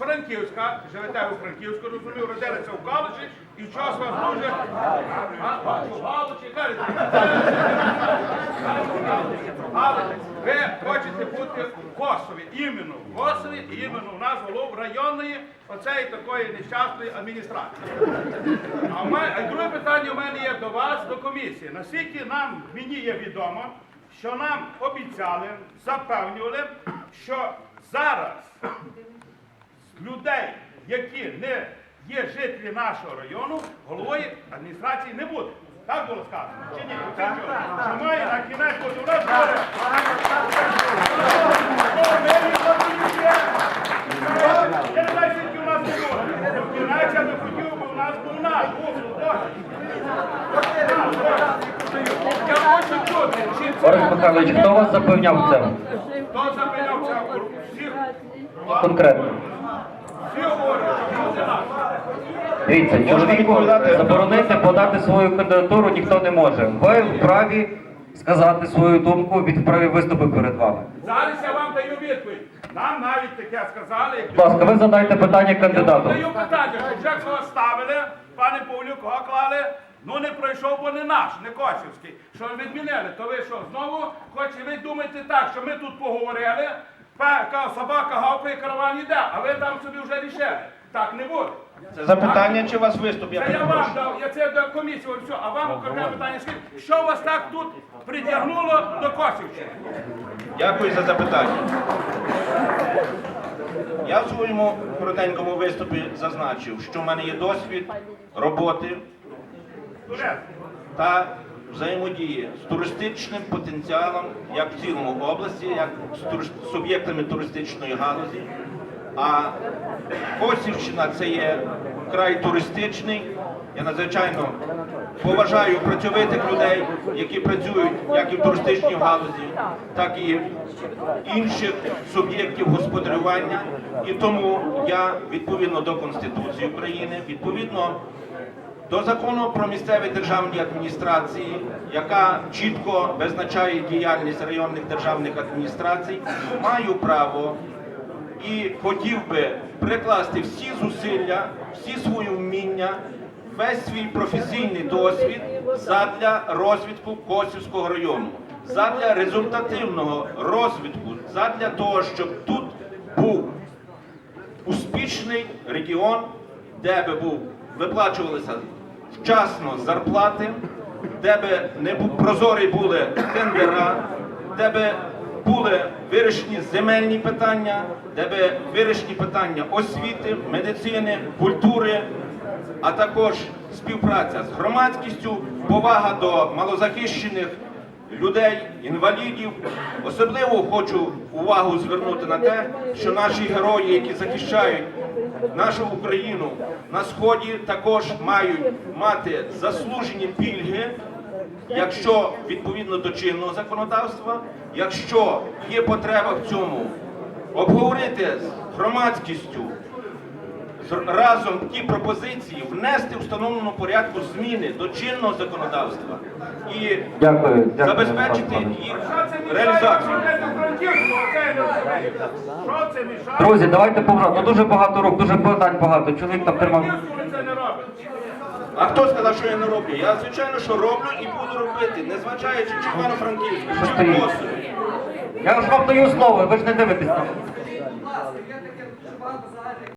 Франківська, живете у Франківську, розумію, родилися в Галичі, і час вас дуже... Галичі, кажете. Але ви хочете бути в Косові, іменно в Косові, іменно в нас голов районної оцеї такої нещасної адміністрації. А, в мене, а друге питання у мене є до вас, до комісії. Наскільки нам, мені є відомо, що нам обіцяли, запевнювали, що зараз людей, які не є жителі нашого району, головою адміністрації не буде. Так було сказано? Чи ні? Що має на кінець у нас буде. Не. Я не знаю, скільки у нас було. Кінець я не хотів, бо у нас був наш. Я хочу чути, чи це Борис Михайлович, хто вас запевняв в цьому? хто запиляв цього всіх, Конкретно. всі говорять, що буде наш. Дивіться, чоловіку заборонити подати свою кандидатуру ніхто не може. Ви вправі сказати свою думку, він вправі виступи перед вами. Зараз я вам даю відповідь. Нам навіть таке сказали, як Будь ласка, ви задайте питання я вам даю питання, що вже кого ставили, пане Павлюк, кого клали, ну не пройшов, бо не наш, не Косівський. Що відмінили, то ви що, знову хочете, ви думаєте так, що ми тут поговорили, собака гавкає, караван йде, а ви там собі вже рішили. Так не буде. Це запитання чи у вас виступ? Я Це я вам дав, я це до комісії, все, а вам окреме питання скажіть, що вас так тут притягнуло до Косівщини? Дякую за запитання. Я в своєму коротенькому виступі зазначив, що в мене є досвід роботи та взаємодії з туристичним потенціалом як в цілому області, як з турист- суб'єктами туристичної галузі. А Косівщина це є край туристичний. Я надзвичайно поважаю працьовитих людей, які працюють як і в туристичній галузі, так і інших суб'єктів господарювання. І тому я відповідно до Конституції України, відповідно до закону про місцеві державні адміністрації, яка чітко визначає діяльність районних державних адміністрацій, маю право і хотів би прикласти всі зусилля, всі свої вміння, весь свій професійний досвід задля розвитку Косівського району, задля результативного розвитку, задля того, щоб тут був успішний регіон, де би був виплачувалися вчасно зарплати, де би не бу- прозорі були тендера, де би були вирішені земельні питання, де би вирішені питання освіти, медицини, культури, а також співпраця з громадськістю, повага до малозахищених людей, інвалідів. Особливо хочу увагу звернути на те, що наші герої, які захищають нашу Україну на сході, також мають мати заслужені пільги, якщо відповідно до чинного законодавства, якщо є потреба в цьому, обговорити з громадськістю разом ті пропозиції внести в встановленому порядку зміни до чинного законодавства і Дякую, дякую. забезпечити їх реалізацію. Друзі, давайте повернемо. Ну дуже багато рук, дуже питань багато. Чоловік там тримав. А хто сказав, що я не роблю? Я звичайно, що роблю і буду робити, незважаючи чи в Івано-Франківську, чи в? Косові. Я ж вам даю слово, ви ж не дивитесь.